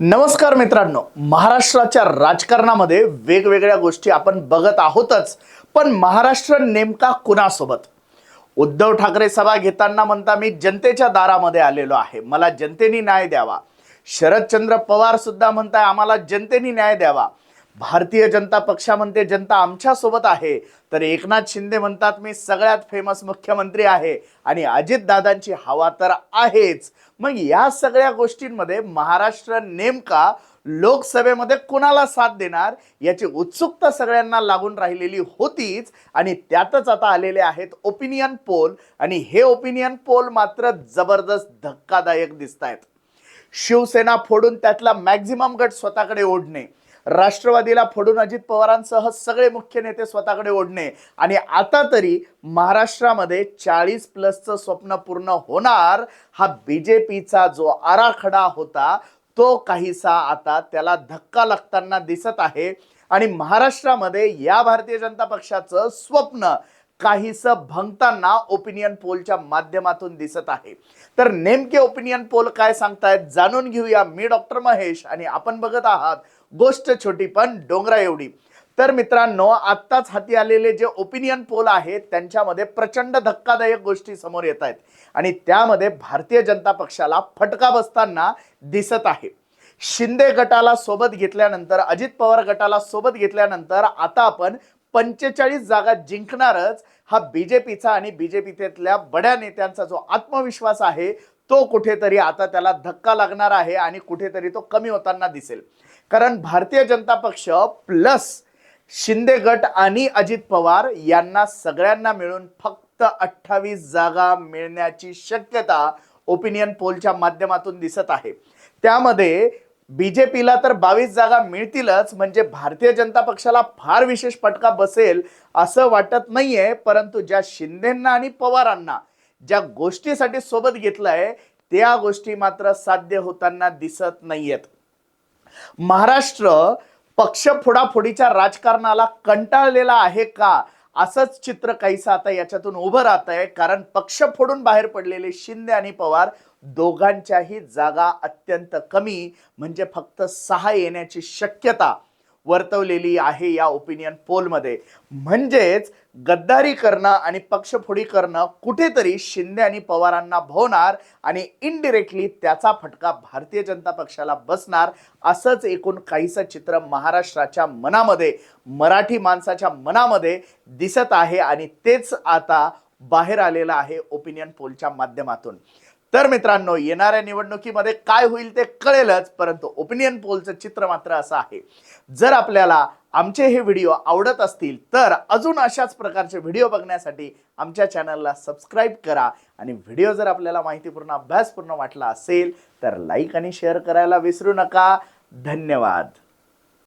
नमस्कार मित्रांनो. महाराष्ट्राच्या राजकारणामध्ये वेगवेगळ्या गोष्टी आपण बघत आहोतच पण महाराष्ट्र नेमका कुणासोबत? उद्धव ठाकरे सभा घेताना म्हणता मी जनतेच्या दारामध्ये आलेलो आहे. मला जनतेने न्याय द्यावा. शरदचंद्र पवार सुद्धा म्हणताय आम्हाला जनतेने न्याय द्यावा. भारतीय जनता पक्षा म्हणते जनता आमच्यासोबत आहे. तर एकनाथ शिंदे म्हणतात मी सगळ्यात फेमस मुख्यमंत्री आहे आणि अजितदादांची हवा तर आहेच. मग या सगळ्या गोष्टींमध्ये महाराष्ट्र नेमका लोकसभेमध्ये कुणाला साथ देणार याची उत्सुकता सगळ्यांना लागून राहिलेली होतीच आणि त्यातच आता आलेले आहेत ओपिनियन पोल आणि हे ओपिनियन पोल मात्र जबरदस्त धक्कादायक दिसत आहेत शिवसेना फोडून त्यातला मॅक्झिमम गट स्वतःकडे ओढणे. राष्ट्रवादीला फोडून अजित पवारांसह सगळे मुख्य नेते स्वतःकडे ओढणे. आणि आता तरी महाराष्ट्रामध्ये चाळीस प्लसचं स्वप्न पूर्ण होणार. हा बीजेपीचा जो आराखडा होता तो काहीसा आता त्याला धक्का लागताना दिसत आहे. आणि महाराष्ट्रामध्ये या भारतीय जनता पक्षाचं स्वप्न काहीस भंगताना ओपिनियन पोलच्या माध्यमातून दिसत आहे. तर नेमके ओपिनियन पोल काय सांगतायत जाणून घेऊया मी डॉक्टर महेश आणि आपण बघत आहात गोष्ट छोटी पण डोंगरा एवढी. तर मित्रांनो आत्ताच हाती आलेले जे ओपिनियन पोल आहेत त्यांच्यामध्ये प्रचंड धक्कादायक गोष्टी समोर येत आहेत. आणि त्यामध्ये भारतीय जनता पक्षाला फटका बसताना दिसत आहे. शिंदे गटाला सोबत घेतल्यानंतर अजित पवार गटाला सोबत घेतल्यानंतर आता आपण पंचेचाळीस जागा जिंकणारच हा बीजेपीचा आणि बीजेपीतल्या बड्या नेत्यांचा जो आत्मविश्वास आहे तो कुठेतरी आता त्याला धक्का लागणार आहे आणि कुठेतरी तो कमी होताना दिसेल. कारण भारतीय जनता पक्ष प्लस शिंदे गट आणि अजित पवार यांना सगळ्यांना मिळून फक्त अठ्ठावीस जागा मिळण्याची शक्यता ओपिनियन पोलच्या माध्यमातून दिसत आहे. त्यामध्ये बीजेपीला तर बावीस जागा मिळतीलच म्हणजे भारतीय जनता पक्षाला फार विशेष फटका बसेल असं वाटत नाहीये परंतु ज्या शिंदेंना आणि पवारांना ज्या गोष्टीसाठी सोबत घेतलंय त्या गोष्टी मात्र साध्य होताना दिसत नाहीयेत. महाराष्ट्र पक्ष फोडाफोडीच्या राजकारणाला कंटाळलेला आहे का? असंच चित्र काहीसं आता याच्यातून उभं राहत आहे कारण पक्ष फोडून बाहेर पडलेले शिंदे आणि पवार दोघांच्याही जागा अत्यंत कमी म्हणजे फक्त सहा येण्याची शक्यता वर्तवलेली आहे या ओपिनियन पोलमध्ये म्हणजेच गद्दारी करणं आणि पक्षफोडी करणं कुठेतरी शिंदे आणि पवारांना भवणार आणि इनडिरेक्टली त्याचा फटका भारतीय जनता पक्षाला बसणार असंच एकूण काहीसं चित्र महाराष्ट्राच्या मनामध्ये मराठी माणसाच्या मनामध्ये दिसत आहे आणि तेच आता बाहेर आलेलं आहे ओपिनियन पोलच्या माध्यमातून. तर मित्रांनो येणाऱ्या निवडणुकीमध्ये काय होईल ते कळेलच परंतु ओपिनियन पोलचं चित्र मात्र असं आहे. जर आपल्याला आमचे हे व्हिडिओ आवडत असतील तर अजून अशाच प्रकारचे व्हिडिओ बघण्यासाठी आमच्या चॅनलला सबस्क्राईब करा. आणि व्हिडिओ जर आपल्याला माहितीपूर्ण अभ्यासपूर्ण वाटला असेल तर लाईक आणि शेअर करायला विसरू नका. धन्यवाद.